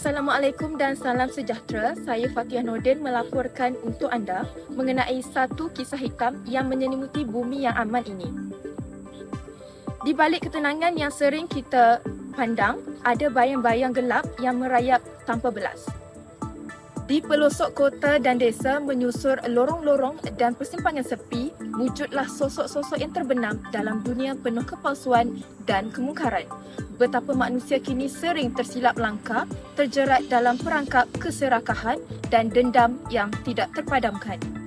Assalamualaikum dan salam sejahtera. Saya Fatihah Nordin melaporkan untuk anda mengenai satu kisah hitam yang menyelimuti bumi yang aman ini. Di balik ketenangan yang sering kita pandang, ada bayang-bayang gelap yang merayap tanpa belas. Di pelosok kota dan desa menyusur lorong-lorong dan persimpangan sepi, wujudlah sosok-sosok yang terbenam dalam dunia penuh kepalsuan dan kemungkaran. Betapa manusia kini sering tersilap langkah, terjerat dalam perangkap keserakahan dan dendam yang tidak terpadamkan.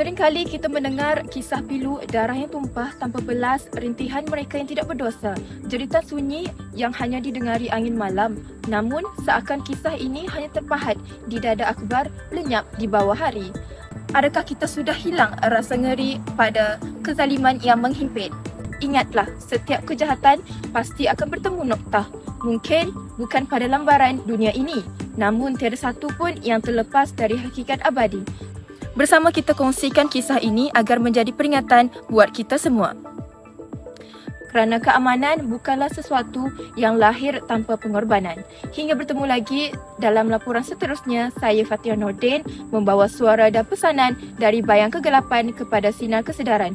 Seringkali kita mendengar kisah pilu darah yang tumpah tanpa belas, rintihan mereka yang tidak berdosa, jeritan sunyi yang hanya didengari angin malam. Namun, seakan kisah ini hanya terpahat di dada akbar lenyap di bawah hari. Adakah kita sudah hilang rasa ngeri pada kezaliman yang menghimpit? Ingatlah, setiap kejahatan pasti akan bertemu noktah. Mungkin bukan pada lambaran dunia ini, namun tiada satu pun yang terlepas dari hakikat abadi. Bersama kita kongsikan kisah ini agar menjadi peringatan buat kita semua. Kerana keamanan bukanlah sesuatu yang lahir tanpa pengorbanan. Hingga bertemu lagi dalam laporan seterusnya, saya Fatihah Nordin membawa suara dan pesanan dari bayang kegelapan kepada sinar kesedaran.